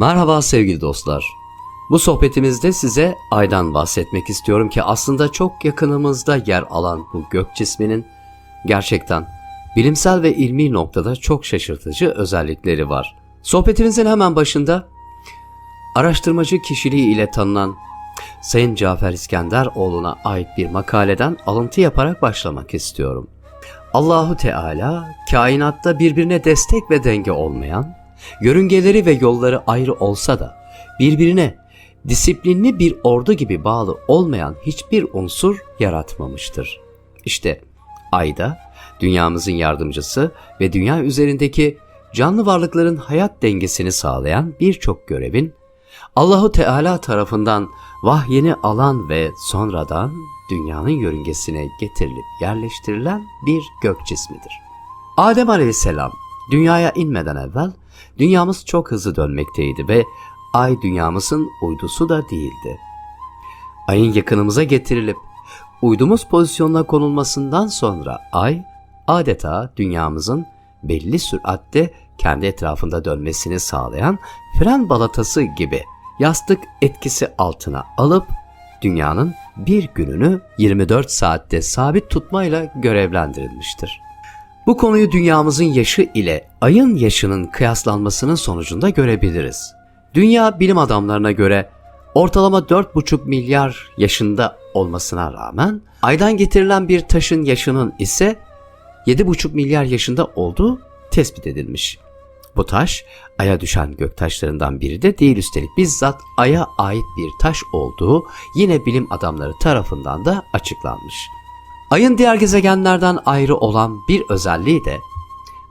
Merhaba sevgili dostlar. Bu sohbetimizde size aydan bahsetmek istiyorum ki aslında çok yakınımızda yer alan bu gök cisminin gerçekten bilimsel ve ilmi noktada çok şaşırtıcı özellikleri var. Sohbetimizin hemen başında araştırmacı kişiliği ile tanınan Sayın Cafer İskenderoğlu'na ait bir makaleden alıntı yaparak başlamak istiyorum. Allahu Teala kainatta birbirine destek ve denge olmayan, yörüngeleri ve yolları ayrı olsa da birbirine disiplinli bir ordu gibi bağlı olmayan hiçbir unsur yaratmamıştır. İşte ayda dünyamızın yardımcısı ve dünya üzerindeki canlı varlıkların hayat dengesini sağlayan birçok görevin Allahu Teala tarafından vahyeni alan ve sonradan dünyanın yörüngesine getirilip yerleştirilen bir gök cismidir. Adem Aleyhisselam dünyaya inmeden evvel dünyamız çok hızlı dönmekteydi ve ay dünyamızın uydusu da değildi. Ayın yakınımıza getirilip uydumuz pozisyonuna konulmasından sonra ay adeta dünyamızın belli süratte kendi etrafında dönmesini sağlayan fren balatası gibi yastık etkisi altına alıp dünyanın bir gününü 24 saatte sabit tutmayla görevlendirilmiştir. Bu konuyu dünyamızın yaşı ile ayın yaşının kıyaslanmasının sonucunda görebiliriz. Dünya bilim adamlarına göre ortalama 4,5 milyar yaşında olmasına rağmen aydan getirilen bir taşın yaşının ise 7,5 milyar yaşında olduğu tespit edilmiş. Bu taş aya düşen göktaşlarından biri de değil üstelik bizzat aya ait bir taş olduğu yine bilim adamları tarafından da açıklanmış. Ayın diğer gezegenlerden ayrı olan bir özelliği de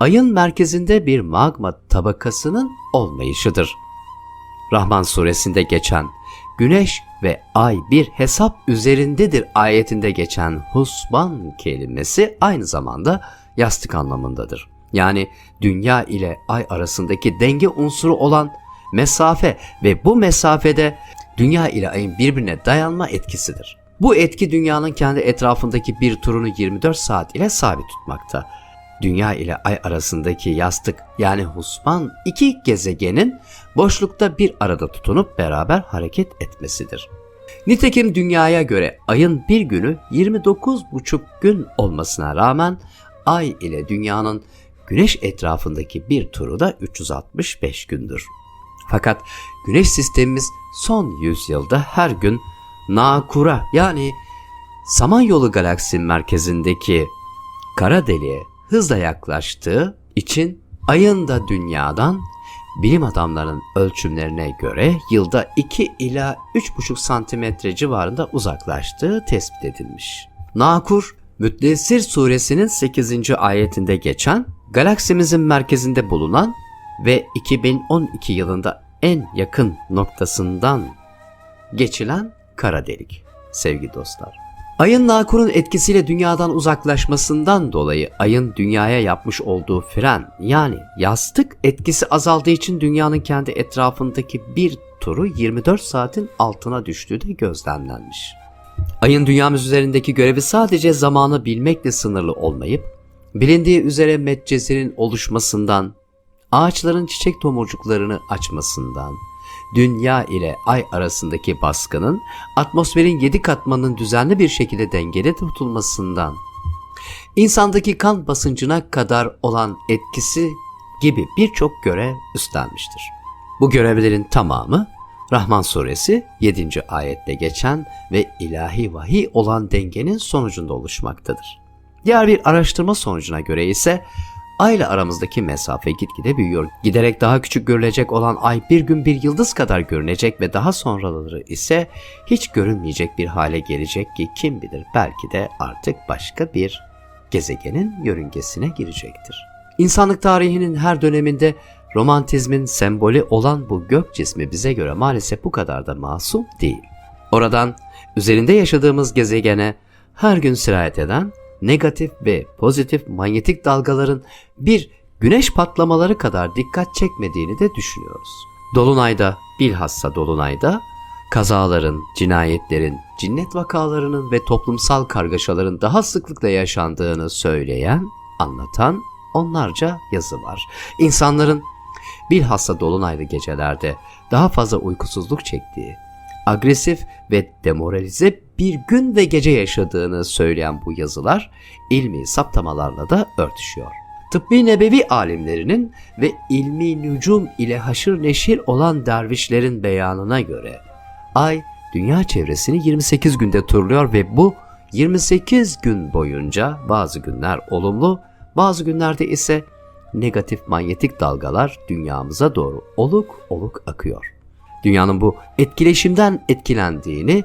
ayın merkezinde bir magma tabakasının olmayışıdır. Rahman suresinde geçen güneş ve ay bir hesap üzerindedir ayetinde geçen husban kelimesi aynı zamanda yastık anlamındadır. Yani dünya ile ay arasındaki denge unsuru olan mesafe ve bu mesafede dünya ile ayın birbirine dayanma etkisidir. Bu etki dünyanın kendi etrafındaki bir turunu 24 saat ile sabit tutmakta. Dünya ile ay arasındaki yastık yani husban iki gezegenin boşlukta bir arada tutunup beraber hareket etmesidir. Nitekim dünyaya göre ayın bir günü 29,5 gün olmasına rağmen ay ile dünyanın güneş etrafındaki bir turu da 365 gündür. Fakat güneş sistemimiz son yüzyılda her gün Nakura yani Samanyolu galaksinin merkezindeki kara deliğe hızla yaklaştığı için ayın da dünyadan bilim adamlarının ölçümlerine göre yılda 2 ila 3,5 santimetre civarında uzaklaştığı tespit edilmiş. Nakur, Müddessir suresinin 8. ayetinde geçen galaksimizin merkezinde bulunan ve 2012 yılında en yakın noktasından geçilen kara delik sevgili dostlar. Ayın Nakur'un etkisiyle dünyadan uzaklaşmasından dolayı ayın dünyaya yapmış olduğu fren yani yastık etkisi azaldığı için dünyanın kendi etrafındaki bir turu 24 saatin altına düştüğü de gözlemlenmiş. Ayın dünyamız üzerindeki görevi sadece zamanı bilmekle sınırlı olmayıp bilindiği üzere Medcezir'in oluşmasından, ağaçların çiçek tomurcuklarını açmasından, dünya ile ay arasındaki baskının atmosferin yedi katmanının düzenli bir şekilde dengede tutulmasından, insandaki kan basıncına kadar olan etkisi gibi birçok görev üstlenmiştir. Bu görevlerin tamamı Rahman suresi 7. ayette geçen ve ilahi vahiy olan dengenin sonucunda oluşmaktadır. Diğer bir araştırma sonucuna göre ise Ay ile aramızdaki mesafe gitgide büyüyor. Giderek daha küçük görülecek olan ay bir gün bir yıldız kadar görünecek ve daha sonraları ise hiç görünmeyecek bir hale gelecek ki kim bilir belki de artık başka bir gezegenin yörüngesine girecektir. İnsanlık tarihinin her döneminde romantizmin sembolü olan bu gök cismi bize göre maalesef bu kadar da masum değil. Oradan üzerinde yaşadığımız gezegene her gün sirayet eden negatif ve pozitif manyetik dalgaların bir güneş patlamaları kadar dikkat çekmediğini de düşünüyoruz. Dolunayda, bilhassa dolunayda kazaların, cinayetlerin, cinnet vakalarının ve toplumsal kargaşaların daha sıklıkla yaşandığını söyleyen, anlatan onlarca yazı var. İnsanların bilhassa dolunaylı gecelerde daha fazla uykusuzluk çektiği, agresif ve demoralize bir gün ve gece yaşadığını söyleyen bu yazılar ilmi saptamalarla da örtüşüyor. Tıbbi nebevi alimlerinin ve ilmi nücum ile haşır neşir olan dervişlerin beyanına göre ay dünya çevresini 28 günde turluyor ve bu 28 gün boyunca bazı günler olumlu, bazı günlerde ise negatif manyetik dalgalar dünyamıza doğru oluk oluk akıyor. Dünyanın bu etkileşimden etkilendiğini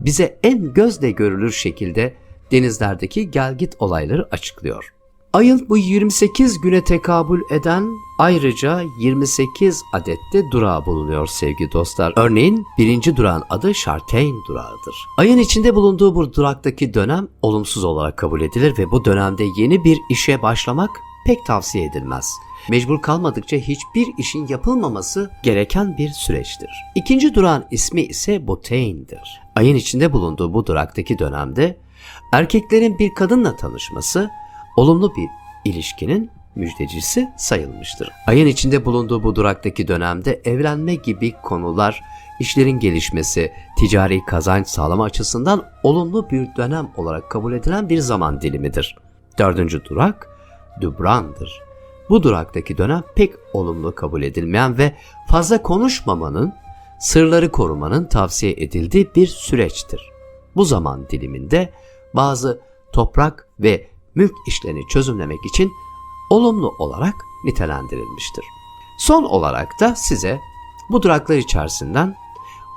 bize en gözle görülür şekilde denizlerdeki gelgit olayları açıklıyor. Ayın bu 28 güne tekabül eden ayrıca 28 adette durağı bulunuyor sevgili dostlar. Örneğin birinci durağın adı Şarteyn durağıdır. Ayın içinde bulunduğu bu duraktaki dönem olumsuz olarak kabul edilir ve bu dönemde yeni bir işe başlamak pek tavsiye edilmez. Mecbur kalmadıkça hiçbir işin yapılmaması gereken bir süreçtir. İkinci durağın ismi ise Botain'dir. Ayın içinde bulunduğu bu duraktaki dönemde erkeklerin bir kadınla tanışması olumlu bir ilişkinin müjdecisi sayılmıştır. Ayın içinde bulunduğu bu duraktaki dönemde evlenme gibi konular, işlerin gelişmesi, ticari kazanç sağlama açısından olumlu bir dönem olarak kabul edilen bir zaman dilimidir. Dördüncü durak Dubran'dır. Bu duraktaki dönem pek olumlu kabul edilmeyen ve fazla konuşmamanın, sırları korumanın tavsiye edildiği bir süreçtir. Bu zaman diliminde bazı toprak ve mülk işlerini çözümlemek için olumlu olarak nitelendirilmiştir. Son olarak da size bu duraklar içerisinden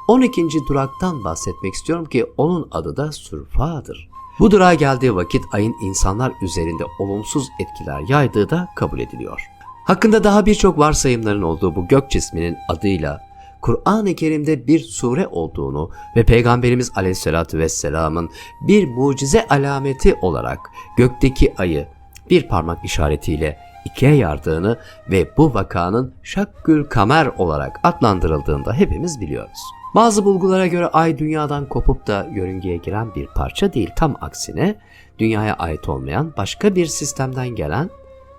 12. duraktan bahsetmek istiyorum ki onun adı da Surfa'dır. Bu durağa geldiği vakit ayın insanlar üzerinde olumsuz etkiler yaydığı da kabul ediliyor. Hakkında daha birçok varsayımların olduğu bu gök cisminin adıyla Kur'an-ı Kerim'de bir sure olduğunu ve Peygamberimiz Aleyhisselatü Vesselam'ın bir mucize alameti olarak gökteki ayı bir parmak işaretiyle ikiye yardığını ve bu vakanın Şakkül Kamer olarak adlandırıldığında hepimiz biliyoruz. Bazı bulgulara göre ay dünyadan kopup da yörüngeye giren bir parça değil. Tam aksine dünyaya ait olmayan başka bir sistemden gelen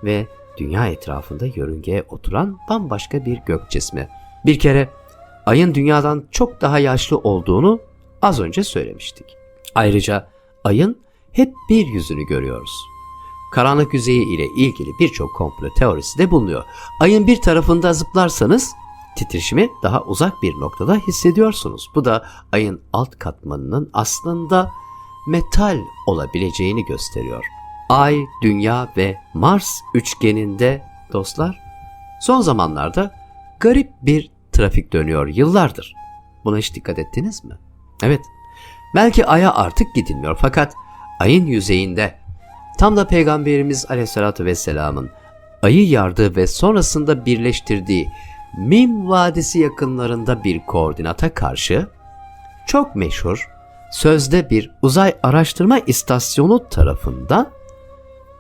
ve dünya etrafında yörüngeye oturan bambaşka bir gök cismi. Bir kere ayın dünyadan çok daha yaşlı olduğunu az önce söylemiştik. Ayrıca ayın hep bir yüzünü görüyoruz. Karanlık yüzeyi ile ilgili birçok komplo teorisi de bulunuyor. Ayın bir tarafında zıplarsanız titreşimi daha uzak bir noktada hissediyorsunuz. Bu da ayın alt katmanının aslında metal olabileceğini gösteriyor. Ay, Dünya ve Mars üçgeninde dostlar son zamanlarda garip bir trafik dönüyor yıllardır. Buna hiç dikkat ettiniz mi? Evet. Belki aya artık gidilmiyor fakat ayın yüzeyinde tam da Peygamberimiz Aleyhisselatü Vesselam'ın ayı yardığı ve sonrasında birleştirdiği Mim Vadisi yakınlarında bir koordinata karşı çok meşhur sözde bir uzay araştırma istasyonu tarafından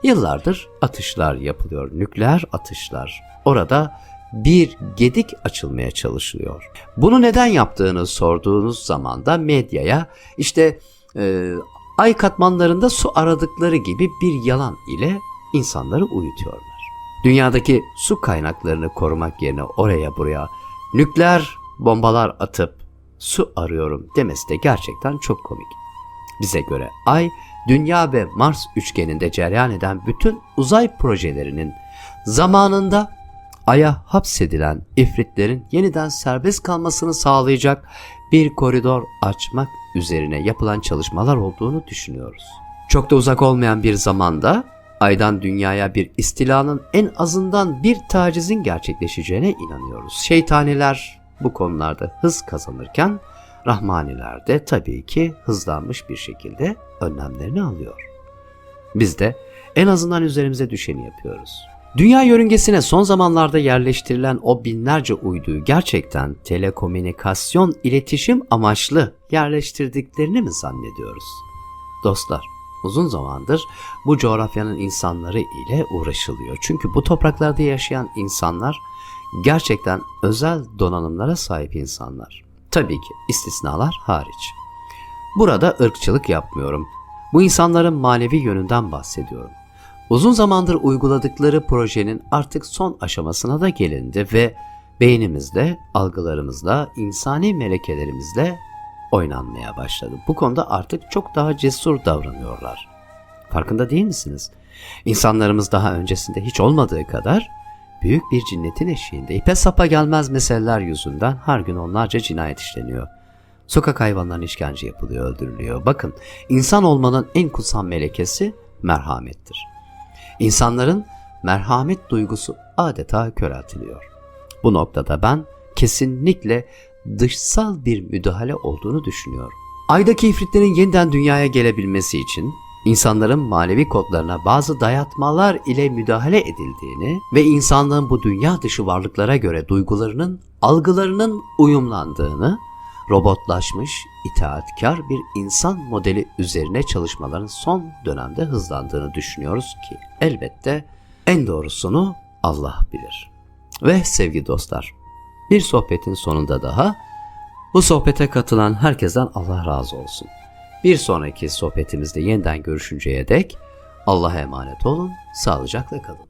yıllardır atışlar yapılıyor. Nükleer atışlar. Orada bir gedik açılmaya çalışılıyor. Bunu neden yaptığını sorduğunuz zaman da medyaya işte e, ay katmanlarında su aradıkları gibi bir yalan ile insanları uyutuyorlar. Dünyadaki su kaynaklarını korumak yerine oraya buraya nükleer bombalar atıp su arıyorum demesi de gerçekten çok komik. Bize göre Ay, Dünya ve Mars üçgeninde cereyan eden bütün uzay projelerinin zamanında Ay'a hapsedilen ifritlerin yeniden serbest kalmasını sağlayacak bir koridor açmak üzerine yapılan çalışmalar olduğunu düşünüyoruz. Çok da uzak olmayan bir zamanda Ay'dan dünyaya bir istilanın en azından bir tacizin gerçekleşeceğine inanıyoruz. Şeytaniler bu konularda hız kazanırken Rahmaniler de tabii ki hızlanmış bir şekilde önlemlerini alıyor. Biz de en azından üzerimize düşeni yapıyoruz. Dünya yörüngesine son zamanlarda yerleştirilen o binlerce uyduyu gerçekten telekomünikasyon iletişim amaçlı yerleştirdiklerini mi zannediyoruz? Dostlar, uzun zamandır bu coğrafyanın insanları ile uğraşılıyor. Çünkü bu topraklarda yaşayan insanlar gerçekten özel donanımlara sahip insanlar. Tabii ki istisnalar hariç. Burada ırkçılık yapmıyorum. Bu insanların manevi yönünden bahsediyorum. Uzun zamandır uyguladıkları projenin artık son aşamasına da gelindi ve beynimizle, algılarımızla, insani melekelerimizle oynanmaya başladı. Bu konuda artık çok daha cesur davranıyorlar. Farkında değil misiniz? İnsanlarımız daha öncesinde hiç olmadığı kadar büyük bir cinnetin eşiğinde ipe sapa gelmez meseleler yüzünden her gün onlarca cinayet işleniyor. Sokak hayvanlarına işkence yapılıyor, öldürülüyor. Bakın, insan olmanın en kutsal melekesi merhamettir. İnsanların merhamet duygusu adeta köreltiliyor. Bu noktada ben kesinlikle dışsal bir müdahale olduğunu düşünüyorum. Aydaki ifritlerin yeniden dünyaya gelebilmesi için insanların manevi kodlarına bazı dayatmalar ile müdahale edildiğini ve insanlığın bu dünya dışı varlıklara göre duygularının, algılarının uyumlandığını, robotlaşmış, itaatkar bir insan modeli üzerine çalışmaların son dönemde hızlandığını düşünüyoruz ki elbette en doğrusunu Allah bilir. Ve sevgili dostlar, bir sohbetin sonunda daha bu sohbete katılan herkesten Allah razı olsun. Bir sonraki sohbetimizde yeniden görüşünceye dek Allah'a emanet olun, sağlıcakla kalın.